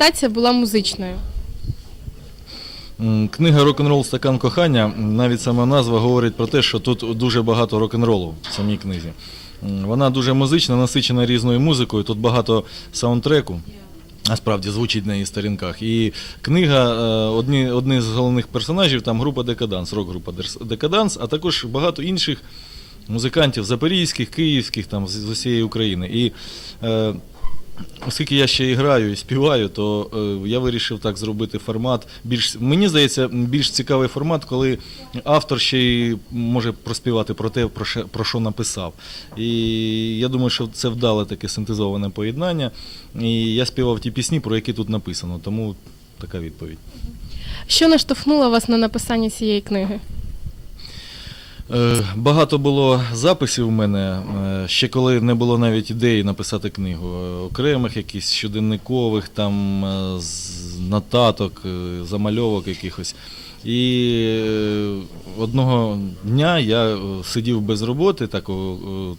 адаптація була музичною? Книга Рок-н-рол Стакан кохання, навіть сама назва говорить про те, що тут дуже багато рок-н-ролу в самій книзі. Вона дуже музична, насичена різною музикою, тут багато саундтреку. А справді звучить на її сторінках. І книга, е, одні, одні з головних персонажів, там група Декаданс, рок-група Декаданс, а також багато інших музикантів запорізьких, київських, там з усієї України. І е, оскільки я ще і граю і співаю, то е, я вирішив так зробити формат. Більш мені здається, більш цікавий формат, коли автор ще й може проспівати про те, про що, про що написав. І я думаю, що це вдале таке синтезоване поєднання. І я співав ті пісні, про які тут написано. Тому така відповідь. Що наштовхнуло вас на написання цієї книги? Е, Багато було записів у мене, е, ще коли не було навіть ідеї написати книгу. Е, Окремих якихось щоденникових, там нотаток, замальовок якихось. І одного дня я сидів без роботи, так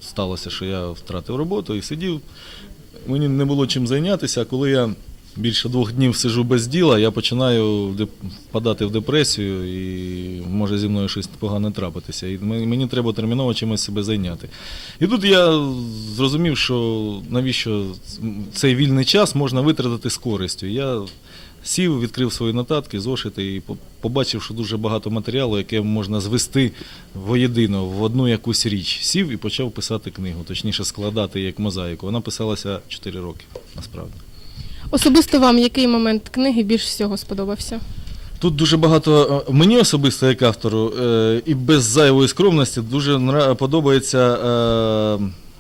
сталося, що я втратив роботу і сидів. Мені не було чим зайнятися, а коли я більше двох днів сиджу без діла, я починаю впадати в депресію і може зі мною щось погане трапитися. І мені треба терміново чимось себе зайняти. І тут я зрозумів, що навіщо цей вільний час можна витратити з користю. Я сів, відкрив свої нотатки, зошити і побачив, що дуже багато матеріалу, яке можна звести воєдино в одну якусь річ. Сів і почав писати книгу, точніше складати як мозаїку. Вона писалася 4 роки, насправді. Особисто вам який момент книги більш всього сподобався? Тут дуже багато е, мені особисто як автору, е, і без зайвої скромності дуже подобається.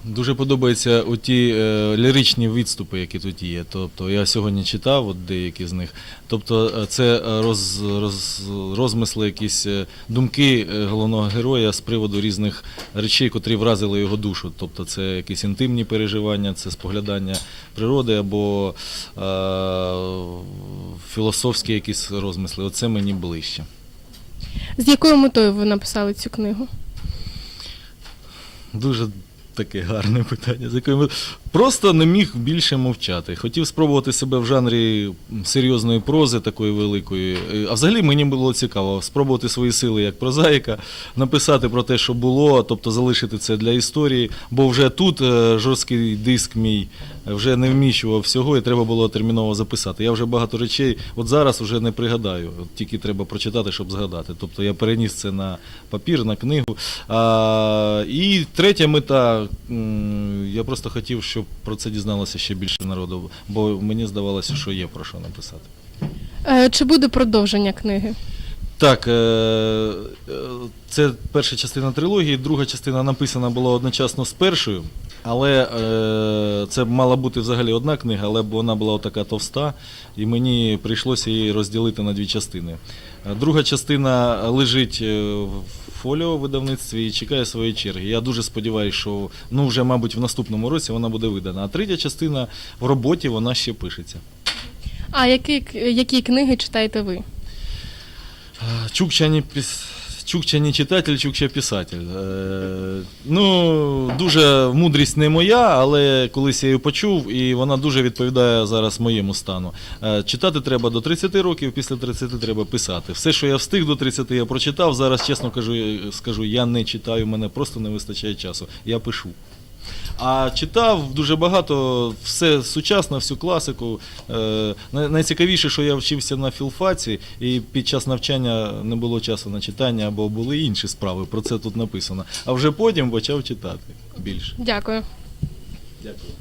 Дуже подобаються оті е, ліричні відступи, які тут є. Тобто я сьогодні читав от деякі з них. Тобто е, це е, роз, роз, розмисли, якісь думки головного героя з приводу різних речей, котрі вразили його душу. Тобто це якісь інтимні переживання, це споглядання природи або е, філософські якісь розмисли. Оце мені ближче. З якою метою ви написали цю книгу? Дуже таке гарне питання. З якою просто не міг більше мовчати. Хотів спробувати себе в жанрі серйозної прози, такої великої. Е, А взагалі мені було цікаво спробувати свої сили як прозаїка, написати про те, що було, тобто залишити це для історії. Бо вже тут е, жорсткий диск мій вже не вміщував всього, і треба було терміново записати. Я вже багато речей, от зараз вже не пригадаю, от тільки треба прочитати, щоб згадати. Тобто я переніс це на папір, на книгу. А, і третя мета, я просто хотів, щоб про це дізналося ще більше народу, бо мені здавалося, що є про що написати. Е, Чи буде продовження книги? Так, е, е, це перша частина трилогії, друга частина написана була одночасно з першою, але е, це мала бути взагалі одна книга, але вона була така товста, і мені прийшлося її розділити на дві частини. Е, Друга частина лежить е, в фоліо видавництві і чекає своєї черги. Я дуже сподіваюся, що ну, вже, мабуть, в наступному році вона буде видана. А третя частина в роботі вона ще пишеться. А які, які книги читаєте ви? Чукча не, піс... Чукча не читатель, Чукча писатель. Е, ну, дуже мудрість не моя, але колись я її почув, і вона дуже відповідає зараз моєму стану. Е, читати треба до 30 років, після 30 треба писати. Все, що я встиг до 30, я прочитав. Зараз, чесно кажу, скажу, я не читаю, мене просто не вистачає часу. Я пишу. А читав дуже багато, все сучасне, всю класику. Е, найцікавіше, що я вчився на філфаці, і під час навчання не було часу на читання, або були інші справи. Про це тут написано. А вже потім почав читати більше. Дякую. Дякую.